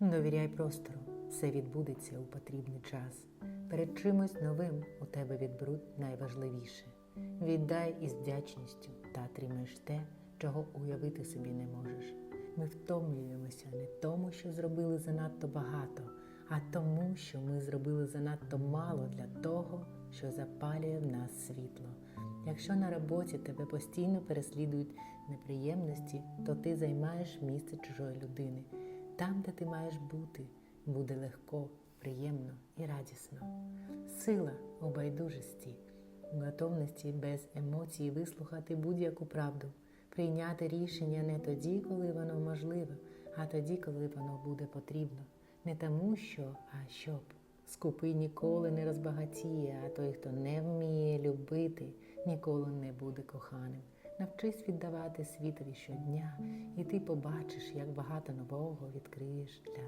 Довіряй простору, все відбудеться у потрібний час. Перед чимось новим у тебе відберуть найважливіше. Віддай із вдячністю та отримаєш те, чого уявити собі не можеш. Ми втомлюємося не тому, що зробили занадто багато, а тому, що ми зробили занадто мало для того, що запалює в нас світло. Якщо на роботі тебе постійно переслідують неприємності, то ти займаєш місце чужої людини. Там, де ти маєш бути, буде легко, приємно і радісно. Сила у байдужості, у готовності без емоцій вислухати будь-яку правду, прийняти рішення не тоді, коли воно можливе, а тоді, коли воно буде потрібно. Не тому, що, а щоб. Скупий ніколи не розбагатіє, а той, хто не вміє любити, ніколи не буде коханим. Навчись віддавати світові щодня, і ти побачиш, як багато нового відкриєш для